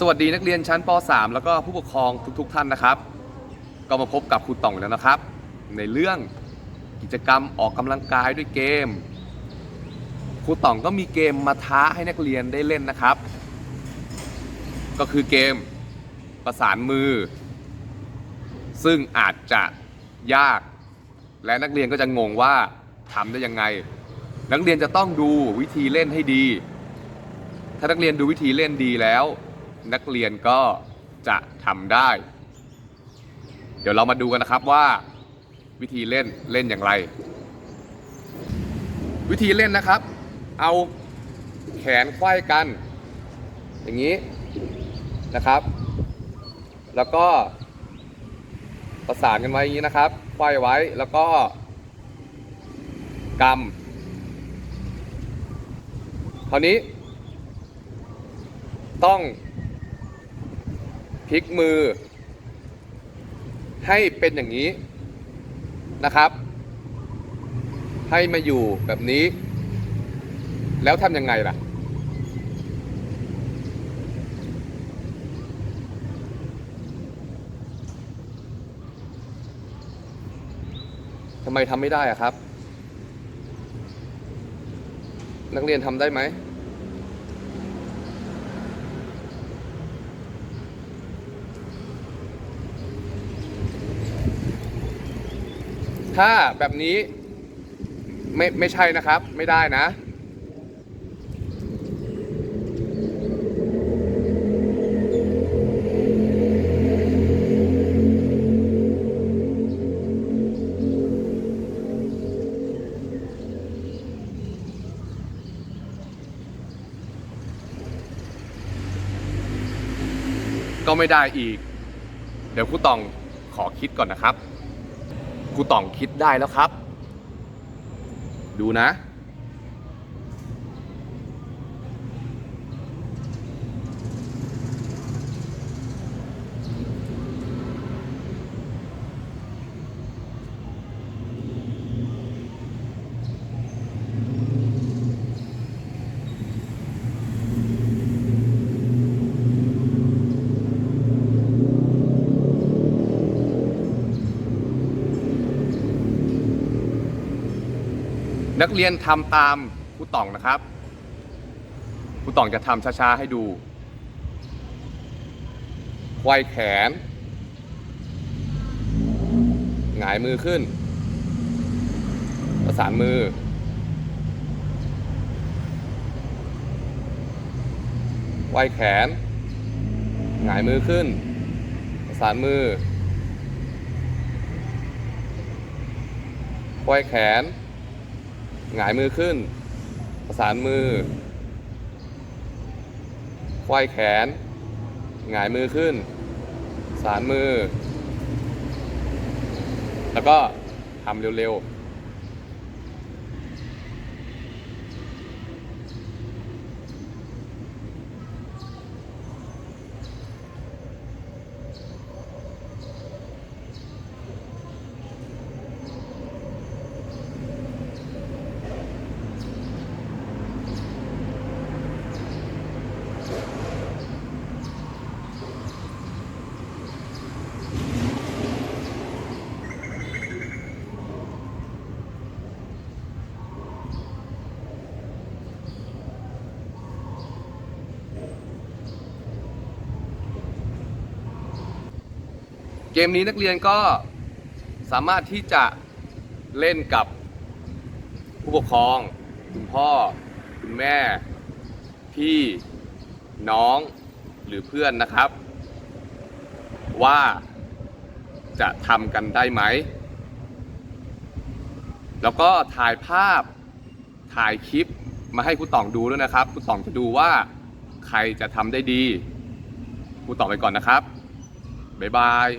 สวัสดีนักเรียนชั้นป .3 แล้วก็ผู้ปกครองทุกๆทท่านนะครับ ก็มาพบกับครูต่องแล้วนะครับ ในเรื่องกิจกรรมออกกำลังกายด้วยเกมครูต่องก็มีเกมมาท้าให้นักเรียนได้เล่นนะครับ ก็คือเกมประสานมือ ซึ่งอาจจะยาก และนักเรียนก็จะงงว่าทำได้ยังไง นักเรียนจะต้องดูวิธีเล่นให้ดี ถ้านักเรียนดูวิธีเล่นดีแล้ว นักเรียนก็จะทำได้ เดี๋ยวเรามาดูกันนะครับว่า วิธีเล่นเล่นอย่างไร วิธีเล่นนะครับ เอาแขนไขว้กัน อย่างนี้นะครับ แล้วก็ประสานกันไว้อย่างนี้นะครับไขว้ไว้แล้วก็กำคราวนี้ ต้อง พลิกมือ ให้เป็นอย่างนี้นะครับ ให้มาอยู่แบบนี้ แล้วทำยังไงล่ะ ทำไมทำไม่ได้อะครับ นักเรียนทำได้ไหม ถ้าแบบนี้ไม่ไม่ใช่นะครับ ไม่ได้นะ ก็ไม่ได้อีก เดี๋ยวครูตองขอคิดก่อนนะครับ ครูต่องคิดได้แล้วครับ ดูนะ นักเรียนทำตามครูต่องนะครับครูต่องจะทำช้าๆให้ดู ควายแขน หงายมือขึ้น ประสานมือ ควายแขน หงายมือขึ้น ประสานมือ ควายแขน หงายมือขึ้น ประสานมือควายแขน หงายมือขึ้นประสานมือ แล้วก็ทำเร็วๆ เกมนี้นักเรียนก็สามารถที่จะเล่นกับผู้ปกครอง คุณพ่อ คุณแม่ พี่น้องหรือเพื่อนนะครับ ว่าจะทำกันได้ไหม แล้วก็ถ่ายภาพถ่ายคลิปมาให้ครูต่องดูด้วยนะครับครูต่องจะดูว่าใครจะทำได้ดีครูต่องไปก่อนนะครับ บ๊ายบาย